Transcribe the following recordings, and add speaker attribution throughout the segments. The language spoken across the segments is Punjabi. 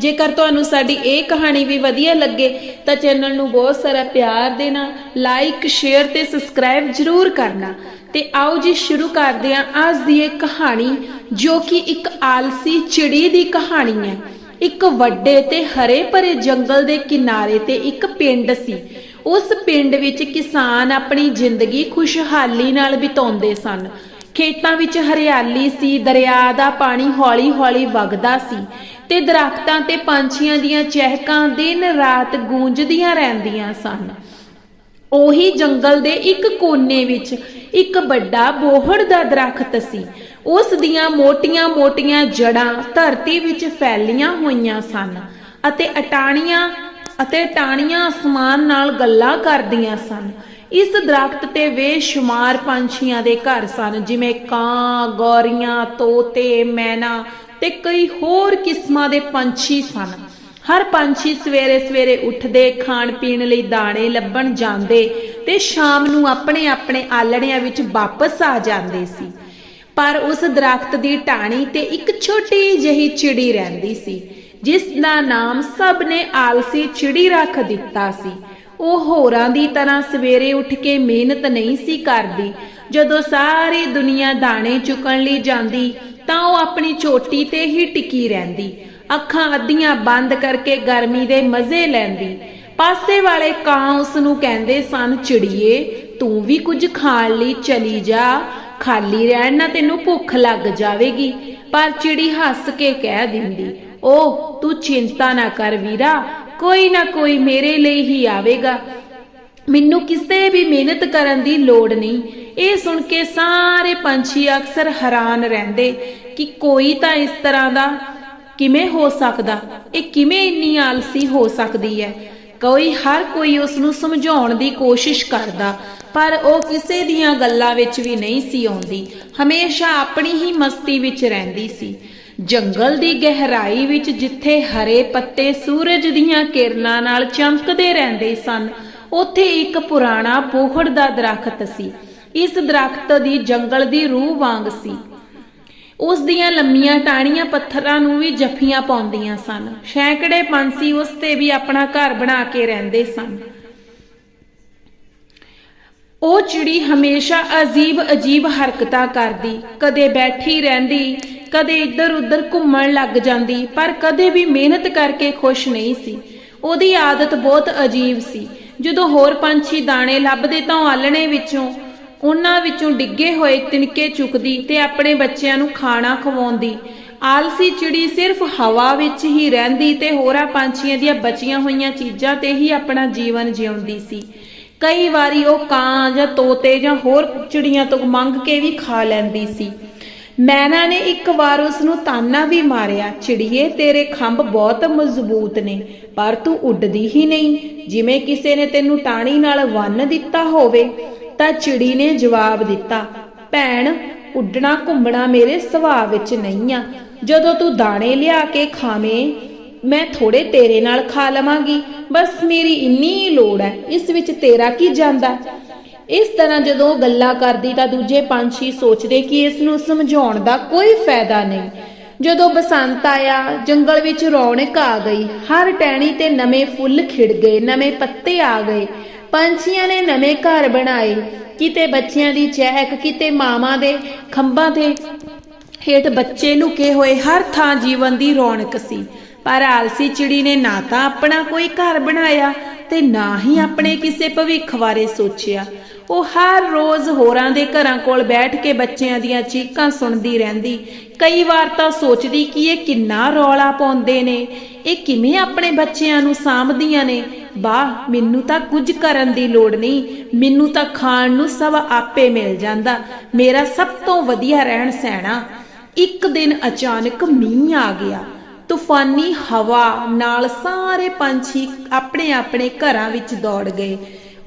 Speaker 1: ਜੇਕਰ ਤੁਹਾਨੂੰ ਸਾਡੀ ਇਹ ਕਹਾਣੀ ਵੀ ਵਧੀਆ ਲੱਗੇ, ਤਾਂ ਚੈਨਲ ਨੂੰ ਬਹੁਤ ਸਾਰਾ ਪਿਆਰ ਦੇਣਾ ਲਾਈਕ ਸ਼ੇਅਰ ਤੇ ਸਬਸਕ੍ਰਾਈਬ ਜਰੂਰ ਕਰਨਾ। ਤੇ ਆਓ ਜੀ, ਸ਼ੁਰੂ ਕਰਦੇ ਹਾਂ ਅੱਜ ਦੀ ਇਹ ਕਹਾਣੀ, ਜੋ ਕਿ ਇੱਕ ਆਲਸੀ ਚਿੜੀ ਦੀ ਕਹਾਣੀ ਹੈ। ਇੱਕ ਵੱਡੇ ਤੇ ਹਰੇ ਭਰੇ ਜੰਗਲ ਦੇ ਕਿਨਾਰੇ ਤੇ ਇੱਕ ਪਿੰਡ ਸੀ। ਉਸ ਪਿੰਡ ਵਿੱਚ ਕਿਸਾਨ ਆਪਣੀ ਜ਼ਿੰਦਗੀ ਖੁਸ਼ਹਾਲੀ ਨਾਲ ਬਿਤਾਉਂਦੇ ਸਨ। ਖੇਤਾਂ ਵਿੱਚ ਹਰਿਆਲੀ ਸੀ, ਦਰਿਆ ਦਾ ਪਾਣੀ ਹੌਲੀ-ਹੌਲੀ ਵਗਦਾ ਸੀ। ਤੇ ਦਰਖਤਾਂ ਤੇ ਪੰਛੀਆਂ ਦੀਆਂ ਚਹਿਕਾਂ ਦਿਨ ਰਾਤ ਗੂੰਜਦੀਆਂ ਰਹਿੰਦੀਆਂ ਸਨ। ਉਹੀ ਜੰਗਲ ਦੇ ਇੱਕ ਕੋਨੇ ਵਿੱਚ ਇੱਕ ਵੱਡਾ ਬੋਹੜ ਦਾ ਦਰਖਤ ਸੀ। ਉਸ ਦੀਆਂ ਮੋਟੀਆਂ-ਮੋਟੀਆਂ ਜੜਾਂ ਧਰਤੀ ਵਿੱਚ ਫੈਲੀਆਂ ਹੋਈਆਂ ਸਨ ਅਤੇ ਅਟਾਣੀਆਂ ਅਤੇ ਟਾਣੀਆਂ ਅਸਮਾਨ ਨਾਲ ਗੱਲਾਂ ਕਰਦੀਆਂ ਸਨ। ਇਸ ਦਰਖਤ ਤੇ ਬੇਸ਼ੁਮਾਰ ਪੰਛੀਆਂ ਦੇ ਘਰ ਸਨ, ਜਿਵੇਂ ਕਾਂ, ਗੌਰੀਆਂ, ਤੋਤੇ, ਮੈਨਾ ਤੇ ਕਈ ਹੋਰ ਕਿਸਮਾਂ ਦੇ ਪੰਛੀ ਸਨ। ਹਰ ਪੰਛੀ ਸਵੇਰੇ ਸਵੇਰੇ ਉੱਠਦੇ, ਖਾਣ ਪੀਣ ਲਈ ਦਾਣੇ ਲੱਭਣ ਜਾਂਦੇ ਤੇ ਸ਼ਾਮ ਨੂੰ ਆਪਣੇ ਆਪਣੇ ਆਲਣਿਆਂ ਵਿੱਚ ਵਾਪਸ ਆ ਜਾਂਦੇ ਸੀ। ਪਰ ਉਸ ਦਰਖਤ ਦੀ ਟਾਹਣੀ ਤੇ ਇੱਕ ਛੋਟੀ ਜਿਹੀ ਚਿੜੀ ਰਹਿੰਦੀ ਸੀ, ਜਿਸ ਦਾ ਨਾਮ ਸਭ ਨੇ ਆਲਸੀ ਚਿੜੀ ਰੱਖ ਦਿੱਤਾ ਸੀ। ਉਹ ਹੋਰਾਂ ਦੀ ਤਰ੍ਹਾਂ ਸਵੇਰੇ ਉੱਠ ਕੇ ਮਿਹਨਤ ਨਹੀਂ ਸੀ ਕਰਦੀ, ਜਦੋਂ ਸਾਰੀ ਦੁਨੀਆ ਦਾਣੇ ਚੁਕਣ ਲਈ ਜਾਂਦੀ ਤਾਂ ਉਹ ਆਪਣੀ ਚੋਟੀ ਤੇ ਹੀ ਟਿਕੀ ਰਹਿੰਦੀ। ਅੱਖਾਂ ਅੱਧੀਆਂ ਬੰਦ ਕਰਕੇ ਗਰਮੀ ਦੇ ਮਜ਼ੇ ਲੈਂਦੀ। ਪਾਸੇ ਵਾਲੇ ਕਾਂ ਉਸ ਨੂੰ ਕਹਿੰਦੇ, ਸਨ ਚਿੜੀਏ, ਤੂੰ ਵੀ ਕੁਝ ਖਾਣ ਲਈ ਚਲੀ ਜਾ। ਖਾਲੀ ਰਹਿਣ ਨਾ ਤੈਨੂੰ ਭੁੱਖ ਲੱਗ ਜਾਵੇਗੀ। ਪਰ ਚਿੜੀ ਹੱਸ ਕੇ ਕਹਿ ਦਿੰਦੀ ਓ ਤੂੰ ਚਿੰਤਾ ਨਾ ਕਰ ਵੀਰਾ, ਕੋਈ ਨਾ ਕੋਈ ਮੇਰੇ ਲਈ ਹੀ ਆਵੇਗਾ। ਮੈਨੂੰ ਕਿਸੇ ਵੀ ਮਿਹਨਤ ਕਰਨ ਦੀ ਲੋੜ ਨਹੀਂ। ਇਹ ਸੁਣ ਕੇ ਸਾਰੇ ਪੰਛੀ ਅਕਸਰ ਹੈਰਾਨ ਰਹਿੰਦੇ ਕਿ ਕੋਈ ਤਾਂ ਇਸ ਤਰ੍ਹਾਂ ਦਾ ਕਿਵੇਂ ਹੋ ਸਕਦਾ? ਇਹ ਕਿਵੇਂ ਇੰਨੀ ਆਲਸੀ ਹੋ ਸਕਦੀ ਹੈ? ਕੋਈ ਹਰ ਕੋਈ ਉਸ ਨੂੰ ਸਮਝਾਉਣ ਦੀ ਕੋਸ਼ਿਸ਼ ਕਰਦਾ, ਪਰ ਉਹ ਕਿਸੇ ਦੀਆਂ ਗੱਲਾਂ ਵਿੱਚ ਵੀ ਨਹੀਂ ਸੀ ਆਉਂਦੀ। ਹਮੇਸ਼ਾ ਆਪਣੀ ਹੀ ਮਸਤੀ ਵਿੱਚ ਰਹਿੰਦੀ ਸੀ। ਜੰਗਲ ਦੀ ਗਹਿਰਾਈ ਵਿੱਚ ਜਿੱਥੇ ਹਰੇ ਪੱਤੇ ਸੂਰਜ ਦੀਆਂ ਕਿਰਨਾਂ ਨਾਲ ਚਮਕਦੇ ਰਹਿੰਦੇ ਸਨ, ਉੱਥੇ ਇੱਕ ਪੁਰਾਣਾ ਬੋਹੜ ਦਾ ਦਰਖਤ ਸੀ। ਇਸ ਦਰਖਤ ਦੀ ਜੰਗਲ ਦੀ ਰੂਹ ਵਾਂਗ ਸੀ। ਉਸ ਦੀਆਂ ਲੰਮੀਆਂ ਟਾਹਣੀਆਂ ਪੱਥਰਾਂ ਨੂੰ ਵੀ ਜੱਫੀਆਂ ਪਾਉਂਦੀਆਂ ਸਨ। ਸੈਂਕੜੇ ਪੰਛੀ ਉਸ ਤੇ ਵੀ ਆਪਣਾ ਘਰ ਬਣਾ ਕੇ ਰਹਿੰਦੇ ਸਨ। ਉਹ ਚਿੜੀ ਹਮੇਸ਼ਾ ਅਜੀਬ ਅਜੀਬ ਹਰਕਤਾਂ ਕਰਦੀ। ਕਦੇ ਬੈਠੀ ਰਹਿੰਦੀ, ਕਦੇ ਇੱਧਰ ਉੱਧਰ ਘੁੰਮਣ ਲੱਗ ਜਾਂਦੀ, ਪਰ ਕਦੇ ਵੀ ਮਿਹਨਤ ਕਰਕੇ ਖੁਸ਼ ਨਹੀਂ ਸੀ। ਉਹਦੀ ਆਦਤ ਬਹੁਤ ਅਜੀਬ ਸੀ। ਜਦੋਂ ਹੋਰ ਪੰਛੀ ਦਾਣੇ ਲੱਭਦੇ ਤਾਂ ਆਲਣੇ ਵਿੱਚੋਂ ਉਹਨਾਂ ਵਿੱਚੋਂ ਡਿੱਗੇ ਹੋਏ ਤਿਨਕੇ ਚੁੱਕਦੀ ਤੇ ਆਪਣੇ ਬੱਚਿਆਂ ਨੂੰ ਖਾਣਾ ਖਵਾਉਂਦੀ। ਆਲਸੀ ਚਿੜੀ ਸਿਰਫ ਹਵਾ ਵਿੱਚ ਹੀ ਰਹਿੰਦੀ ਤੇ ਹੋਰਾਂ ਪੰਛੀਆਂ ਦੀਆਂ ਬਚੀਆਂ ਹੋਈਆਂ ਚੀਜ਼ਾਂ ਤੇ ਹੀ ਆਪਣਾ ਜੀਵਨ ਜਿਉਂਦੀ ਸੀ। ਕਈ ਵਾਰੀ ਉਹ ਕਾਂ ਜਾਂ ਤੋਤੇ ਜਾਂ ਹੋਰ ਚਿੜੀਆਂ ਤੋਂ ਮੰਗ ਕੇ ਵੀ ਖਾ ਲੈਂਦੀ ਸੀ। ਮੈਨਾ ਨੇ ਇੱਕ ਵਾਰ ਉਸ ਨੂੰ ਤਾਨਾ ਵੀ ਮਾਰਿਆ, ਚਿੜੀਏ, ਤੇਰੇ ਖੰਭ ਬਹੁਤ ਮਜ਼ਬੂਤ ਨੇ, ਪਰ ਤੂੰ ਉੱਡਦੀ ਹੀ ਨਹੀਂ। ਜਿਵੇਂ ਕਿਸੇ ਨੇ ਤੈਨੂੰ ਟਾਣੀ ਨਾਲ ਵੰਨ ਦਿੱਤਾ ਹੋਵੇ ਤਾਂ ਚਿੜੀ ਨੇ ਜਵਾਬ ਦਿੱਤਾ, ਭੈਣ, ਉੱਡਣਾ ਘੁੰਮਣਾ ਮੇਰੇ ਸੁਭਾਅ ਵਿੱਚ ਨਹੀਂ ਆ। ਜਦੋਂ ਤੂੰ ਦਾਣੇ ਲਿਆ ਕੇ ਖਾਵੇਂ, ਮੈਂ ਥੋੜੇ ਤੇਰੇ ਨਾਲ ਖਾ ਲਵਾਂਗੀ। ਬਸ ਮੇਰੀ ਇੰਨੀ ਹੀ ਲੋੜ ਹੈ, ਇਸ ਵਿੱਚ ਤੇਰਾ ਕੀ ਜਾਂਦਾ? ਇਸ ਤਰ੍ਹਾਂ ਜਦੋਂ ਗੱਲਾਂ ਕਰਦੀ ਤਾਂ ਦੂਜੇ ਪੰਛੀ ਸੋਚਦੇ ਕਿ ਇਸ ਨੂੰ ਸਮਝਾਉਣ ਦਾ ਕੋਈ ਫਾਇਦਾ ਨਹੀਂ। ਜਦੋਂ ਬਸੰਤ ਆਇਆ, ਜੰਗਲ ਵਿੱਚ ਰੌਣਕ ਆ ਗਈ। ਹਰ ਟਹਿਣੀ ਤੇ ਨਵੇਂ ਫੁੱਲ ਖਿੜ ਗਏ, ਨਵੇਂ ਪੱਤੇ ਆ ਗਏ। ਪੰਛੀਆਂ ਨੇ ਨਵੇਂ ਘਰ ਬਣਾਏ। ਕਿਤੇ ਬੱਚਿਆਂ ਦੀ ਚਹਿਕ, ਕਿਤੇ ਮਾਵਾਂ ਦੇ ਖੰਭਾਂ ਤੇ ਹੇਠ ਬੱਚੇ ਲੁਕੇ ਹੋਏ। ਹਰ ਥਾਂ ਜੀਵਨ ਦੀ ਰੌਣਕ ਸੀ। ਪਰ ਆਲਸੀ ਚਿੜੀ ਨੇ ਨਾ ਤਾਂ ਆਪਣਾ ਕੋਈ ਘਰ ਬਣਾਇਆ ਤੇ ਨਾ ਹੀ ਆਪਣੇ ਕਿਸੇ ਭਵਿੱਖ ਬਾਰੇ ਸੋਚਿਆ। ਉਹ ਹਰ ਰੋਜ਼ ਹੋਰਾਂ ਦੇ ਘਰਾਂ ਕੋਲ ਬੈਠ ਕੇ ਬੱਚਿਆਂ ਦੀਆਂ ਚੀਕਾਂ ਸੁਣਦੀ ਰਹਿੰਦੀ। ਕਈ ਵਾਰ ਤਾਂ ਸੋਚਦੀ ਕਿ ਇਹ ਕਿੰਨਾ ਰੌਲਾ ਪਾਉਂਦੇ ਨੇ। ਇਹ ਕਿਵੇਂ ਆਪਣੇ ਬੱਚਿਆਂ ਨੂੰ ਸਾਂਭਦੀਆਂ ਨੇ? ਵਾਹ, ਮੈਨੂੰ ਤਾਂ ਕੁਝ ਕਰਨ ਦੀ ਲੋੜ ਨਹੀਂ। ਮੈਨੂੰ ਤਾਂ ਖਾਣ ਨੂੰ ਸਭ ਆਪੇ ਮਿਲ ਜਾਂਦਾ। ਮੇਰਾ ਸਭ ਤੋਂ ਵਧੀਆ ਰਹਿਣ ਸਹਿਣਾ ਇੱਕ ਦਿਨ ਅਚਾਨਕ ਮੀਂਹ ਆ ਗਿਆ। ਤੂਫਾਨੀ ਹਵਾ ਨਾਲ ਸਾਰੇ ਪੰਛੀ ਆਪਣੇ ਆਪਣੇ ਘਰਾਂ ਵਿੱਚ ਦੌੜ ਗਏ।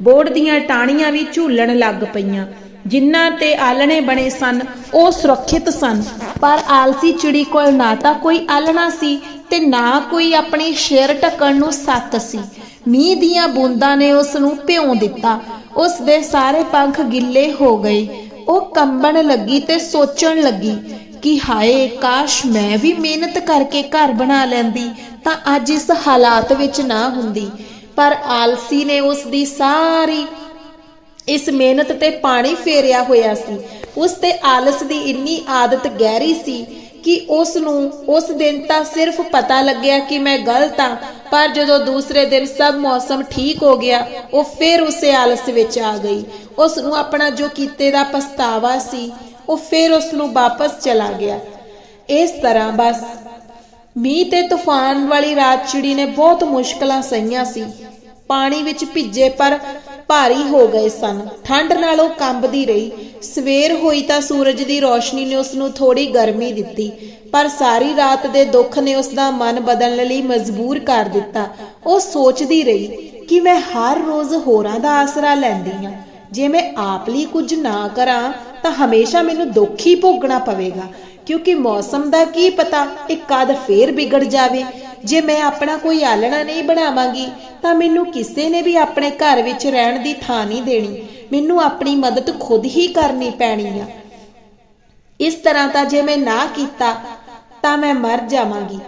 Speaker 1: ਬੋਰਡ ਦੀਆਂ ਟਾਹਣੀਆਂ ਵੀ ਝੂਲਣ ਲੱਗ ਪਈਆਂ। ਜਿਨ੍ਹਾਂ ਤੇ ਆਲਣੇ ਬਣੇ ਸਨ, ਉਹ ਸੁਰੱਖਿਅਤ ਸਨ। ਪਰ ਆਲਸੀ ਚਿੜੀ ਕੋਲ ਨਾ ਤਾਂ ਕੋਈ ਆਲਣਾ ਸੀ ਤੇ ਨਾ ਕੋਈ ਆਪਣੇ ਸ਼ੇਰ ਢੱਕਣ ਨੂੰ ਸੱਤ ਸੀ। ਮੀਂਹ ਦੀਆਂ ਬੂੰਦਾਂ ਨੇ ਉਸ ਨੂੰ ਭਿਉਂ ਦਿੱਤਾ। ਉਸ ਦੇ ਸਾਰੇ ਪੰਖ ਗਿੱਲੇ ਹੋ ਗਏ। ਉਹ ਕੰਬਣ ਲੱਗੀ ਤੇ ਸੋਚਣ ਲੱਗੀ ਕਿ ਹਾਏ ਕਾਸ਼ ਮੈਂ ਵੀ ਮਿਹਨਤ ਕਰਕੇ ਘਰ ਬਣਾ ਲੈਂਦੀ, ਤਾਂ ਅੱਜ ਇਸ ਹਾਲਾਤ ਵਿੱਚ ਨਾ ਹੁੰਦੀ। ਪਰ ਆਲਸੀ ਨੇ ਉਸ ਦੀ ਸਾਰੀ, ਇਸ ਮਿਹਨਤ ਤੇ ਪਾਣੀ ਫੇਰਿਆ ਹੋਇਆ ਸੀ। ਉਸ ਤੇ ਆਲਸ ਦੀ ਇੰਨੀ ਆਦਤ ਗਹਿਰੀ ਸੀ ਕਿ ਉਸ ਨੂੰ ਉਸ ਦਿਨ ਤਾਂ ਸਿਰਫ ਪਤਾ ਲੱਗਿਆ ਕਿ ਮੈਂ ਗਲਤ ਹਾਂ, ਪਰ ਜਦੋਂ ਦੂਸਰੇ ਦਿਨ ਸਭ ਮੌਸਮ ਠੀਕ ਹੋ ਗਿਆ, ਉਹ ਫਿਰ ਉਸੇ ਆਲਸ ਵਿੱਚ ਆ ਗਈ। ਉਸ ਨੂੰ ਆਪਣਾ ਜੋ ਕੀਤੇ ਦਾ ਪਛਤਾਵਾ ਸੀ ਉਹ ਫਿਰ ਉਸ ਨੂੰ ਵਾਪਸ ਚਲਾ ਗਿਆ। ਇਸ ਤਰ੍ਹਾਂ ਬਸ। ਮੀਂਹ ਤੇ ਤੂਫਾਨ ਵਾਲੀ ਰਾਤ ਚਿੜੀ ਨੇ ਬਹੁਤ ਮੁਸ਼ਕਲਾਂ ਸਹੀਆਂ ਸੀ। ਪਾਣੀ ਵਿੱਚ ਭਿੱਜੇ ਪਰ ਭਾਰੀ ਹੋ ਗਏ ਸਨ। ਠੰਡ ਨਾਲ ਉਹ ਕੰਬਦੀ ਰਹੀ। ਸਵੇਰ ਹੋਈ ਤਾਂ ਸੂਰਜ ਦੀ ਰੋਸ਼ਨੀ ਨੇ ਉਸ ਨੂੰ ਥੋੜੀ ਗਰਮੀ ਦਿੱਤੀ, ਪਰ ਸਾਰੀ ਰਾਤ ਦੇ ਦੁੱਖ ਨੇ ਉਸ ਦਾ ਮਨ ਬਦਲਣ ਲਈ ਮਜਬੂਰ ਕਰ ਦਿੱਤਾ। ਉਹ ਸੋਚਦੀ ਰਹੀ ਕਿ ਮੈਂ ਹਰ ਰੋਜ਼ ਹੋਰਾਂ ਦਾ ਆਸਰਾ ਲੈਂਦੀ ਹਾਂ। ਜੇ ਮੈਂ ਆਪ ਲਈ ਕੁਝ ਨਾ ਕਰਾਂ ਤਾਂ ਹਮੇਸ਼ਾ ਮੈਨੂੰ ਦੁੱਖ ਹੀ ਭੋਗਣਾ ਪਵੇਗਾ। ਕਿਉਂਕਿ ਮੌਸਮ ਦਾ ਕੀ ਪਤਾ ਇਹ ਕਦ ਫੇਰ ਵਿਗੜ ਜਾਵੇ। ਜੇ ਮੈਂ ਆਪਣਾ ਕੋਈ ਆਲਣਾ ਨਹੀਂ ਬਣਾਵਾਂਗੀ, ਤਾਂ ਮੈਨੂੰ ਕਿਸੇ ਨੇ ਵੀ ਆਪਣੇ ਘਰ ਵਿੱਚ ਰਹਿਣ ਦੀ ਥਾਂ ਨਹੀਂ ਦੇਣੀ। ਮੈਨੂੰ ਆਪਣੀ ਮਦਦ ਖੁਦ ਹੀ ਕਰਨੀ ਪੈਣੀ ਆ। ਇਸ ਤਰ੍ਹਾਂ ਤਾਂ ਜੇ ਮੈਂ ਨਾ ਕੀਤਾ, ਤਾਂ ਮੈਂ ਮਰ ਜਾਵਾਂਗੀ।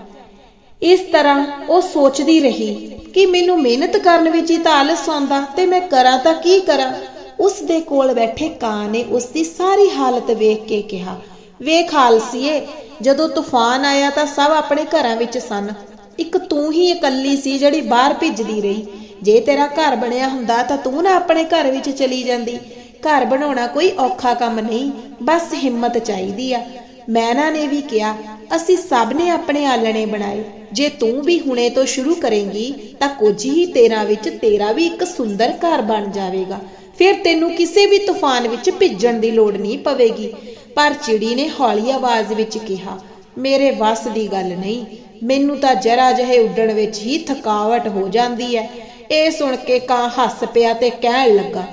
Speaker 1: ਇਸ ਤਰ੍ਹਾਂ ਉਹ ਸੋਚਦੀ ਰਹੀ ਕਿ ਮੈਨੂੰ ਮਿਹਨਤ ਕਰਨ ਵਿੱਚ ਹੀ ਤਾਂ ਆਲਸ ਆਉਂਦਾ ਤੇ ਮੈਂ ਕਰਾਂ ਤਾਂ ਕੀ ਕਰਾਂ? ਉਸ ਦੇ ਕੋਲ ਬੈਠੇ ਕਾਂ ਨੇ ਉਸ ਦੀ ਸਾਰੀ ਹਾਲਤ ਵੇਖ ਕੇ ਕਿਹਾ, ਵੇਖ ਆਲਸੀਏ ਜਦੋਂ ਤੂਫਾਨ ਆਇਆ ਤਾਂ ਸਭ ਆਪਣੇ ਘਰਾਂ ਵਿੱਚ ਸਨ। ਇੱਕ ਤੂੰ ਹੀ ਇਕੱਲੀ ਸੀ ਜਿਹੜੀ ਬਾਹਰ ਭਿੱਜਦੀ ਰਹੀ। ਜੇ ਤੇਰਾ ਘਰ ਬਣਿਆ ਹੁੰਦਾ ਤਾਂ ਤੂੰ ਨਾ ਆਪਣੇ ਘਰ ਵਿੱਚ ਚਲੀ ਜਾਂਦੀ। ਘਰ ਬਣਾਉਣਾ ਕੋਈ ਔਖਾ ਕੰਮ ਨਹੀਂ, ਬਸ ਹਿੰਮਤ ਚਾਹੀਦੀ ਆ। ਮੈਨਾ ਨੇ ਵੀ ਕਿਹਾ, ਅਸੀਂ ਸਭ ਨੇ ਆਪਣੇ ਆਲਣੇ ਬਣਾਏ। ਜੇ ਤੂੰ ਵੀ ਹੁਣੇ ਤੋਂ ਸ਼ੁਰੂ ਕਰੇਂਗੀ, ਤਾਂ ਕੁਝ ਹੀ ਤੇਰਾ ਵਿੱਚ ਤੇਰਾ ਵੀ ਇੱਕ ਸੁੰਦਰ ਘਰ ਬਣ ਜਾਵੇਗਾ। ਫਿਰ ਤੈਨੂੰ ਕਿਸੇ ਵੀ ਤੂਫਾਨ ਵਿੱਚ ਭਿੱਜਣ ਦੀ ਲੋੜ ਨਹੀਂ ਪਵੇਗੀ। ਪਰ ਚਿੜੀ ਨੇ ਹੌਲੀ ਆਵਾਜ਼ ਵਿੱਚ ਕਿਹਾ, ਮੇਰੇ ਵੱਸ ਦੀ ਗੱਲ ਨਹੀਂ, ਮੈਨੂੰ ਤਾਂ ਜਰਾ ਜਿਹੇ ਉੱਡਣ ਵਿੱਚ ਹੀ ਥਕਾਵਟ ਹੋ ਜਾਂਦੀ ਹੈ ਇਹ ਸੁਣ ਕੇ ਕਾਂ ਹੱਸ ਪਿਆ ਤੇ ਕਹਿਣ ਲੱਗਾ,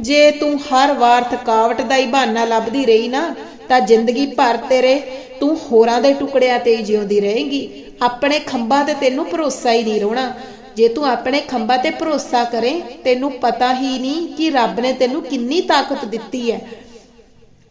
Speaker 1: ਜੇ ਤੂੰ ਹਰ ਵਾਰ ਥਕਾਵਟ ਦਾ ਹੀ ਬਹਾਨਾ ਲੱਭਦੀ ਰਹੀ ਨਾ, ਤਾਂ ਜ਼ਿੰਦਗੀ ਭਰ ਤੇਰੇ ਤੂੰ ਹੋਰਾਂ ਦੇ ਟੁਕੜਿਆਂ ਤੇ ਜਿਉਂਦੀ ਰਹੇਂਗੀ। ਆਪਣੇ ਖੰਭਾਂ ਤੇ ਤੈਨੂੰ ਭਰੋਸਾ ਹੀ ਨਹੀਂ ਰੋਣਾ। ਜੇ ਤੂੰ ਆਪਣੇ ਖੰਭਾਂ ਤੇ ਭਰੋਸਾ ਕਰੇ, ਤੈਨੂੰ ਪਤਾ ਹੀ ਨਹੀਂ ਕਿ ਰੱਬ ਨੇ ਤੈਨੂੰ ਕਿੰਨੀ ਤਾਕਤ ਦਿੱਤੀ ਹੈ।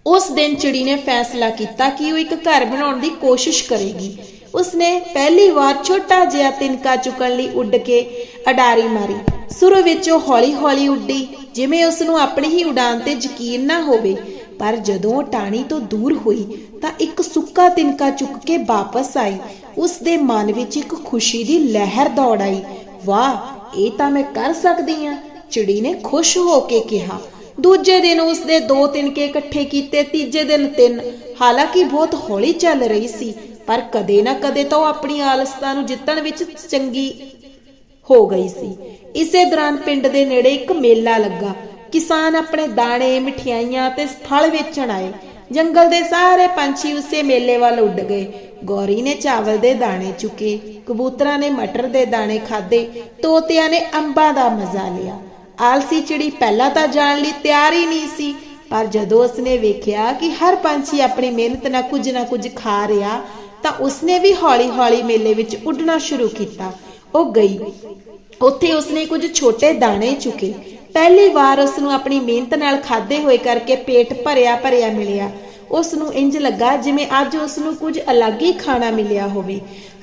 Speaker 1: ਉਸ ਦਿਨ ਚਿੜੀ ਨੇ ਫੈਸਲਾ ਕੀਤਾ ਕਿ ਉਹ ਇੱਕ ਘਰ ਬਣਾਉਣ ਦੀ ਕੋਸ਼ਿਸ਼ ਕਰੇਗੀ। ਉਸਨੇ ਪਹਿਲੀ ਵਾਰ ਛੋਟਾ ਜਿਹਾ ਤਿਨਕਾ ਚੁੱਕਣ ਲਈ ਉੱਡ ਕੇ ਅਡਾਰੀ ਮਾਰੀ। ਸ਼ੁਰੂ ਵਿੱਚ ਉਹ ਹੌਲੀ-ਹੌਲੀ ਉੱਡੀ, ਜਿਵੇਂ ਉਸ ਨੂੰ ਆਪਣੀ ਹੀ ਉਡਾਨ ਤੇ ਯਕੀਨ ਨਾ ਹੋਵੇ। ਪਰ ਜਦੋਂ ਉਹ ਟਾਣੀ ਤੋਂ ਦੂਰ ਹੋਈ, ਤਾਂ ਇੱਕ ਸੁੱਕਾ ਤਿਨਕਾ ਚੁੱਕ ਕੇ ਵਾਪਸ ਆਈ। ਉਸ ਦੇ ਮਨ ਵਿੱਚ ਇੱਕ ਖੁਸ਼ੀ ਦੀ ਲਹਿਰ ਦੌੜ ਆਈ। ਵਾਹ, ਇਹ ਤਾਂ ਮੈਂ ਕਰ ਸਕਦੀ ਹਾਂ ਚਿੜੀ ਨੇ ਖੁਸ਼ ਹੋ ਕੇ ਕਿਹਾ। ਦੂਜੇ ਦਿਨ ਉਸ ਦੋ ਤਿਨਕੇ ਇਕੱਠੇ ਕੀਤੇ, ਤੀਜੇ ਦਿਨ ਤਿੰਨ। ਹਾਲਾਂਕਿ ਬਹੁਤ ਹੌਲੀ ਚੱਲ ਰਹੀ ਸੀ, ਪਰ ਕਦੇ ਨਾ ਕਦੇ ਤਾਂ ਉਹ ਆਪਣੀ ਆਲਸਤਾ ਨੂੰ ਜਿੱਤਣ ਵਿੱਚ ਚੰਗੀ ਹੋ ਗਈ ਸੀ। ਇਸੇ ਦੌਰਾਨ ਪਿੰਡ ਦੇ ਨੇੜੇ ਇੱਕ ਮੇਲਾ ਲੱਗਾ। ਕਿਸਾਨ ਆਪਣੇ ਦਾਣੇ, ਮਠਿਆਈਆਂ ਤੇ ਫਲ ਵੇਚਣ ਆਏ। ਜੰਗਲ ਦੇ ਸਾਰੇ ਪੰਛੀ ਉਸੇ ਮੇਲੇ ਵੱਲ ਉੱਡ ਗਏ। ਗੌਰੀ ਨੇ ਚਾਵਲ ਦੇ ਦਾਣੇ ਚੁੱਕੇ, ਕਬੂਤਰਾਂ ਨੇ ਮਟਰ ਦੇ ਦਾਣੇ ਖਾਦੇ ਤੋਤਿਆਂ ਨੇ ਅੰਬਾਂ ਦਾ ਮਜ਼ਾ ਲਿਆ। ਆਲਸੀ ਚਿੜੀ ਪਹਿਲਾਂ ਤਾਂ ਜਾਣ ਲਈ ਤਿਆਰ ਹੀ ਨਹੀਂ ਸੀ, ਪਰ ਜਦੋਂ ਉਸਨੇ ਵੇਖਿਆ ਕਿ ਹਰ ਪੰਛੀ ਆਪਣੀ ਮਿਹਨਤ ਨਾਲ ਕੁਝ ਨਾ ਕੁਝ ਖਾ ਰਿਹਾ, ਤਾਂ ਉਸਨੇ ਵੀ ਹੌਲੀ-ਹੌਲੀ ਮੇਲੇ ਵਿੱਚ ਉੱਡਣਾ ਸ਼ੁਰੂ ਕੀਤਾ। ਉਹ ਗਈ। ਉੱਥੇ ਉਸਨੇ ਕੁਝ ਛੋਟੇ ਦਾਣੇ ਚੁੱਕੇ। ਪਹਿਲੀ ਵਾਰ ਉਸ ਨੂੰ ਆਪਣੀ ਮਿਹਨਤ ਨਾਲ ਖਾਦੇ ਹੋਏ ਕਰਕੇ ਪੇਟ ਭਰਿਆ ਭਰਿਆ ਮਿਲਿਆ। ਉਸ ਨੂੰ ਇੰਜ ਲੱਗਾ ਜਿਵੇਂ ਅੱਜ ਉਸ ਨੂੰ ਕੁਝ ਅਲੱਗ ਹੀ ਖਾਣਾ ਮਿਲਿਆ ਹੋਵੇ।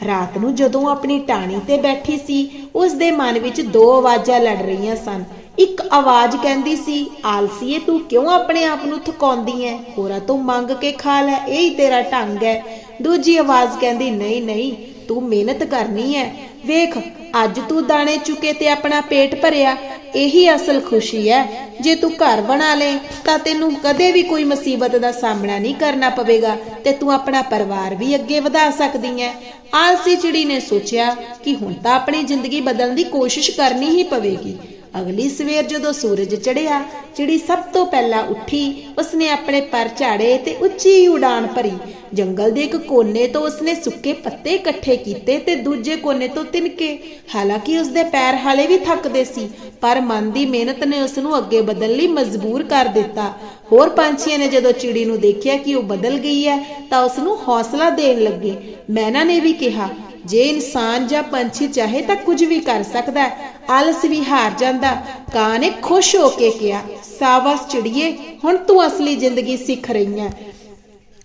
Speaker 1: ਰਾਤ ਨੂੰ ਜਦੋਂ ਆਪਣੀ ਟਾਣੀ ਤੇ ਬੈਠੀ ਸੀ ਉਸ ਦੇ ਮਨ ਵਿੱਚ ਦੋ ਆਵਾਜ਼ਾਂ ਲੜ ਰਹੀਆਂ ਸਨ। ਇੱਕ ਆਵਾਜ਼ ਕਹਿੰਦੀ ਸੀ, ਆਲਸੀਏ, ਤੂੰ ਕਿਉਂ ਆਪਣੇ ਆਪ ਨੂੰ ਥਕਾਉਂਦੀ ਐ? ਹੋਰਾਂ ਤੋਂ ਮੰਗ ਕੇ ਖਾ ਲੈ, ਇਹ ਹੀ ਤੇਰਾ ਢੰਗ ਹੈ ਦੂਜੀ ਆਵਾਜ਼ ਕਹਿੰਦੀ, ਨਹੀਂ ਨਹੀਂ ਤੂੰ ਮਿਹਨਤ ਕਰਨੀ ਐ। ਵੇਖ, ਅੱਜ ਤੂੰ ਦਾਣੇ ਚੁਕੇ ਤੇ ਆਪਣਾ ਪੇਟ ਭਰਿਆ। ਇਹੀ ਅਸਲ ਖੁਸ਼ੀ ਹੈ ਜੇ ਤੂੰ ਘਰ ਬਣਾ ਲੇ ਤਾਂ ਤੈਨੂੰ ਕਦੇ ਵੀ ਕੋਈ ਮੁਸੀਬਤ ਦਾ ਸਾਹਮਣਾ ਨਹੀਂ ਕਰਨਾ ਪਵੇਗਾ ਤੇ ਤੂੰ ਆਪਣਾ ਪਰਿਵਾਰ ਵੀ ਅੱਗੇ ਵਧਾ ਸਕਦੀ ਹੈ ਆਲਸੀ ਚਿੜੀ ਨੇ ਸੋਚਿਆ ਕਿ ਹੁਣ ਤਾਂ ਆਪਣੀ ਜ਼ਿੰਦਗੀ ਬਦਲਣ ਦੀ ਕੋਸ਼ਿਸ਼ ਕਰਨੀ ਹੀ ਪਵੇਗੀ। ਅਗਲੀ ਸਵੇਰ ਜਦੋਂ ਸੂਰਜ ਚੜ੍ਹਿਆ ਚਿੜੀ ਸਭ ਤੋਂ ਪਹਿਲਾਂ ਉੱਠੀ। ਉਸਨੇ ਆਪਣੇ ਪਰ ਝਾੜੇ ਤੇ ਉੱਚੀ ਉਡਾਨ ਭਰੀ। ਜੰਗਲ ਦੇ ਇੱਕ ਕੋਨੇ ਤੋਂ ਉਸਨੇ ਸੁੱਕੇ ਪੱਤੇ ਇਕੱਠੇ ਕੀਤੇ ਤੇ ਦੂਜੇ ਕੋਨੇ ਤੋਂ ਤਿਨਕੇ। ਹਾਲਾਂਕਿ ਉਸਦੇ ਪੈਰ ਹਾਲੇ ਵੀ ਥੱਕਦੇ ਸੀ, ਪਰ ਮਨ ਦੀ ਮਿਹਨਤ ਨੇ ਉਸ ਨੂੰ ਅੱਗੇ ਬਦਲਣ ਲਈ ਮਜਬੂਰ ਕਰ ਦਿੱਤਾ। ਹੋਰ ਪੰਛੀਆਂ ਨੇ ਜਦੋਂ ਚਿੜੀ ਨੂੰ ਦੇਖਿਆ ਕਿ ਉਹ ਬਦਲ ਗਈ ਹੈ, ਤਾਂ ਉਸ ਨੂੰ ਹੌਸਲਾ ਦੇਣ ਲੱਗੇ। ਮੈਨਾ ਨੇ ਵੀ ਕਿਹਾ ਜੇ ਇਨਸਾਨ ਜਾਂ ਪੰਛੀ ਚਾਹੇ ਤਾਂ ਕੁਝ ਵੀ ਕਰ ਸਕਦਾ ਹੈ, ਆਲਸ ਵੀ ਹਾਰ ਜਾਂਦਾ। ਕਾਂ ਨੇ ਖੁਸ਼ ਹੋ ਕੇ ਕਿਹਾ ਸਾਵਸ ਚਿੜੀਏ, ਹੁਣ ਤੂੰ ਅਸਲੀ ਜ਼ਿੰਦਗੀ ਸਿੱਖ ਰਹੀ ਹੈ।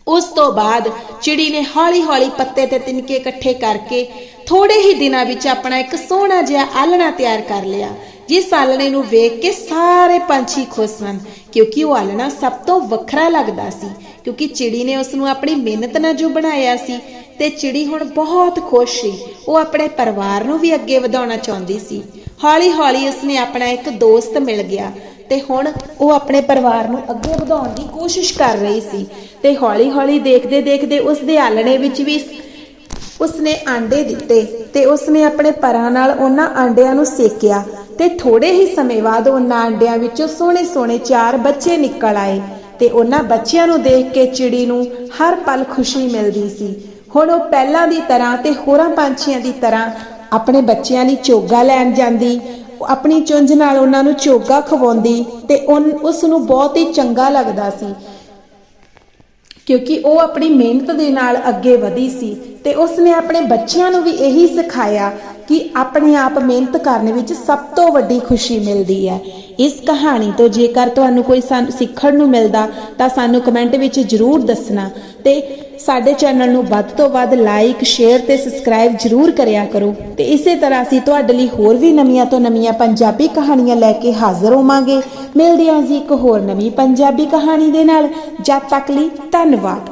Speaker 1: ਉਸ ਤੋਂ ਬਾਅਦ ਚਿੜੀ ਨੇ ਹੌਲੀ-ਹੌਲੀ ਪੱਤੇ ਤੇ ਤਿਨਕੇ ਇਕੱਠੇ ਕਰਕੇ ਥੋੜੇ ਹੀ ਦਿਨਾਂ ਵਿੱਚ ਆਪਣਾ ਇੱਕ ਸੋਹਣਾ ਜਿਹਾ ਆਲਣਾ ਤਿਆਰ ਕਰ ਲਿਆ। ਜਿਸ ਆਲਣੇ ਨੂੰ ਵੇਖ ਕੇ ਸਾਰੇ ਪੰਛੀ ਖੁਸ਼ ਸਨ, ਕਿਉਂਕਿ ਉਹ ਆਲਣਾ ਸਭ ਤੋਂ ਵੱਖਰਾ ਲੱਗਦਾ ਸੀ, ਕਿਉਂਕਿ ਚਿੜੀ ਨੇ ਉਸ ਨੂੰ ਆਪਣੀ ਮਿਹਨਤ ਨਾਲ ਜੋ ਬਣਾਇਆ ਸੀ ਤੇ ਚਿੜੀ ਹੁਣ ਬਹੁਤ ਖੁਸ਼ ਸੀ, ਉਹ ਆਪਣੇ ਪਰਿਵਾਰ ਨੂੰ ਵੀ ਅੱਗੇ ਵਧਾਉਣਾ ਚਾਹੁੰਦੀ ਸੀ। ਹੌਲੀ-ਹੌਲੀ ਉਸਨੇ ਆਪਣਾ ਇੱਕ ਦੋਸਤ ਮਿਲ ਗਿਆ ਤੇ ਹੁਣ ਉਹ ਆਪਣੇ ਪਰਿਵਾਰ ਨੂੰ ਅੱਗੇ ਵਧਾਉਣ ਦੀ ਕੋਸ਼ਿਸ਼ ਕਰ ਰਹੀ ਸੀ ਤੇ ਹੌਲੀ-ਹੌਲੀ ਦੇਖਦੇ-ਦੇਖਦੇ ਉਸਦੇ ਆਲਣੇ ਵਿੱਚ ਵੀ ਉਸਨੇ ਆਂਡੇ ਦਿੱਤੇ ਤੇ ਉਸਨੇ ਆਪਣੇ ਪਰਾਂ ਨਾਲ ਉਹਨਾਂ ਆਂਡਿਆਂ ਨੂੰ ਸੇਕਿਆ। ਤੇ ਥੋੜੇ ਹੀ ਸਮੇਂ ਬਾਅਦ ਉਹਨਾਂ ਆਂਡਿਆਂ ਵਿੱਚੋਂ ਸੋਹਣੇ-ਸੋਹਣੇ ਚਾਰ ਬੱਚੇ ਨਿਕਲ ਆਏ ਤੇ ਉਹਨਾਂ ਬੱਚਿਆਂ ਨੂੰ ਦੇਖ ਕੇ ਚਿੜੀ ਨੂੰ ਹਰ ਪਲ ਖੁਸ਼ੀ ਮਿਲਦੀ ਸੀ। ਹੁਣ ਉਹ ਪਹਿਲਾਂ ਦੀ ਤਰ੍ਹਾਂ ਤੇ ਹੋਰਾਂ ਪੰਛੀਆਂ ਦੀ ਤਰ੍ਹਾਂ ਆਪਣੇ ਬੱਚਿਆਂ ਲਈ ਚੋਗਾ ਲੈਣ ਜਾਂਦੀ ਆਪਣੀ ਚੁੰਝ ਨਾਲ ਉਹਨਾਂ ਨੂੰ ਚੋਗਾ ਖਵਾਉਂਦੀ ਤੇ ਉਨ- ਉਸ ਨੂੰ ਬਹੁਤ ਹੀ ਚੰਗਾ ਲੱਗਦਾ ਸੀ। ਕਿਉਂਕਿ ਉਹ ਆਪਣੀ ਮਿਹਨਤ ਦੇ ਨਾਲ ਅੱਗੇ ਵਧੀ ਸੀ ਤੇ ਉਸਨੇ ਆਪਣੇ ਬੱਚਿਆਂ ਨੂੰ ਵੀ ਇਹੀ ਸਿਖਾਇਆ ਕਿ ਆਪਣੇ ਆਪ ਮਿਹਨਤ ਕਰਨ ਵਿੱਚ ਸਭ ਤੋਂ ਵੱਡੀ ਖੁਸ਼ੀ ਮਿਲਦੀ ਹੈ। ਇਸ ਕਹਾਣੀ ਤੋਂ ਜੇਕਰ ਤੁਹਾਨੂੰ ਕੋਈ ਸਾਨੂੰ ਸਿੱਖਣ ਨੂੰ ਮਿਲਦਾ, ਤਾਂ ਸਾਨੂੰ ਕਮੈਂਟ ਵਿੱਚ ਜਰੂਰ ਦੱਸਣਾ ਤੇ ਸਾਡੇ ਚੈਨਲ ਨੂੰ ਵੱਧ ਤੋਂ ਵੱਧ ਲਾਈਕ, ਸ਼ੇਅਰ ਤੇ ਸਬਸਕ੍ਰਾਈਬ ਜਰੂਰ ਕਰਿਆ ਕਰੋ। ਤੇ ਇਸੇ ਤਰ੍ਹਾਂ ਅਸੀਂ ਤੁਹਾਡੇ ਲਈ ਹੋਰ ਵੀ ਨਵੀਆਂ ਤੋਂ ਨਵੀਆਂ ਪੰਜਾਬੀ ਕਹਾਣੀਆਂ ਲੈ ਕੇ ਹਾਜ਼ਰ ਹੋਵਾਂਗੇ। ਮਿਲਦੇ ਹਾਂ ਜੀ ਇੱਕ ਹੋਰ ਨਵੀਂ ਪੰਜਾਬੀ ਕਹਾਣੀ ਦੇ ਨਾਲ। ਜਦ ਤੱਕ ਲਈ ਧੰਨਵਾਦ।